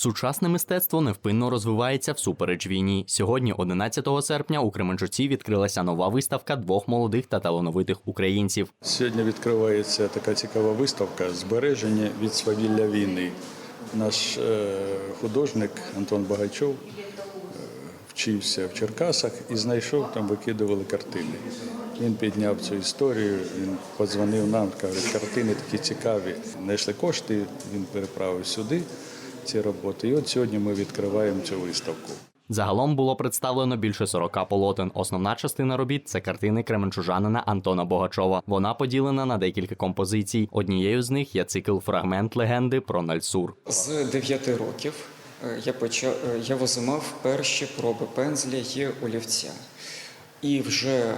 Сучасне мистецтво невпинно розвивається всупереч війні. Сьогодні, 11 серпня, у Кременчуці відкрилася нова виставка двох молодих та талановитих українців. Сьогодні відкривається така цікава виставка Збереження від свавілля війни. Наш е, художник Антон Багачов е, вчився в Черкасах і знайшов там, викидували картини. Він підняв цю історію, він подзвонив нам, каже, картини такі цікаві. Знайшли кошти, він переправив сюди ці роботи. І от сьогодні ми відкриваємо цю виставку. Загалом було представлено більше 40 полотен. Основна частина робіт це картини кременчужанина Антона Богачова. Вона поділена на декілька композицій. Однією з них є цикл фрагмент легенди про Нальсур. З 9 років е, я почав е, я возимав перші проби пензля і олівця. І вже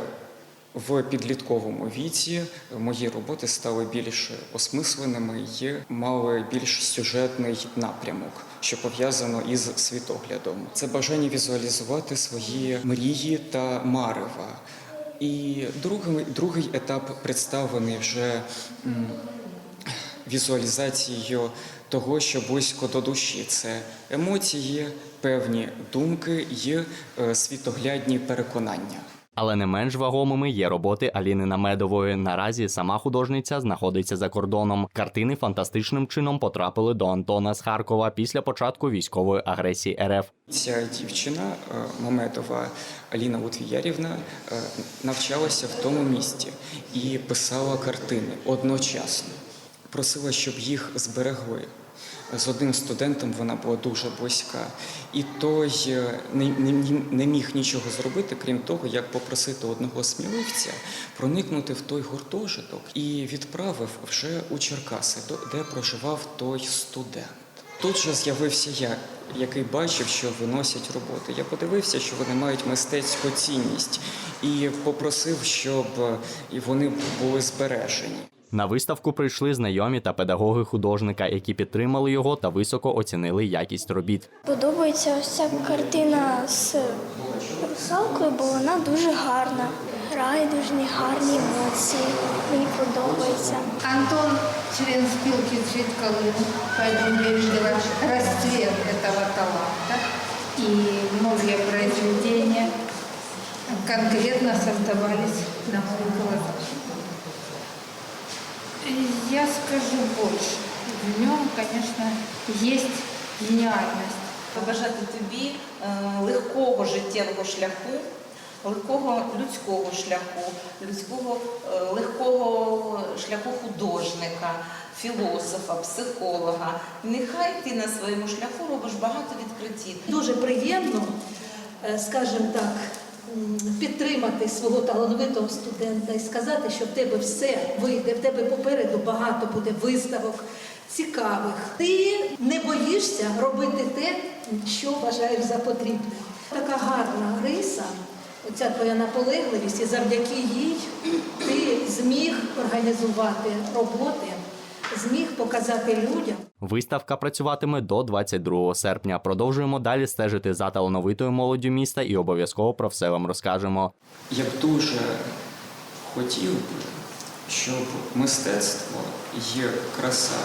в підлітковому віці мої роботи стали більш осмисленими і мали більш сюжетний напрямок, що пов'язано із світоглядом. Це бажання візуалізувати свої мрії та марева. І другий, другий етап представлений вже візуалізацією того, що близько до душі. Це емоції, певні думки і е, світоглядні переконання. Але не менш вагомими є роботи Аліни Намедової. Наразі сама художниця знаходиться за кордоном. Картини фантастичним чином потрапили до Антона з Харкова після початку військової агресії РФ. Ця дівчина е, Мамедова Аліна Лутвіярівна е, навчалася в тому місті і писала картини одночасно. Просила, щоб їх зберегли. З одним студентом вона була дуже близька, і той е, не, не, не міг нічого зробити, крім того, як попросити одного сміливця проникнути в той гуртожиток і відправив вже у Черкаси, де проживав той студент. Тут же з'явився я, який бачив, що виносять роботи. Я подивився, що вони мають мистецьку цінність, і попросив, щоб е, вони були збережені. На виставку прийшли знайомі та педагоги художника, які підтримали його та високо оцінили якість робіт. Подобається ось ця картина з русалкою, бо вона дуже гарна. Грає дуже гарні емоції. Мені подобається. Антон член спилки «Цвет Колымы», поэтому я видела расцвет этого таланта. И многие произведения конкретно создавались на моих глазах. Я скажу больше. В нем, конечно, есть гениальность. побажати тобі е, легкого життєвого шляху, легкого людського шляху, людського е, легкого шляху художника, філософа, психолога. Нехай ти на своєму шляху робиш багато відкриттів. Дуже приємно, е, скажімо так, підтримати свого талановитого студента і сказати, що в тебе все вийде, в тебе попереду багато буде виставок цікавих. Ти не боїшся робити те, що вважаєш за потрібне. Така гарна риса, оця твоя наполегливість, і завдяки їй ти зміг організувати роботи, показати людям. Виставка працюватиме до 22 серпня. Продовжуємо далі стежити за талановитою молоддю міста і обов'язково про все вам розкажемо. Я б дуже хотів би, щоб мистецтво і краса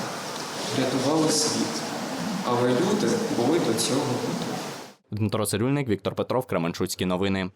рятували світ, але люди були до цього готові. Дмитро Цирюльник, Віктор Петров, Кременчуцькі новини.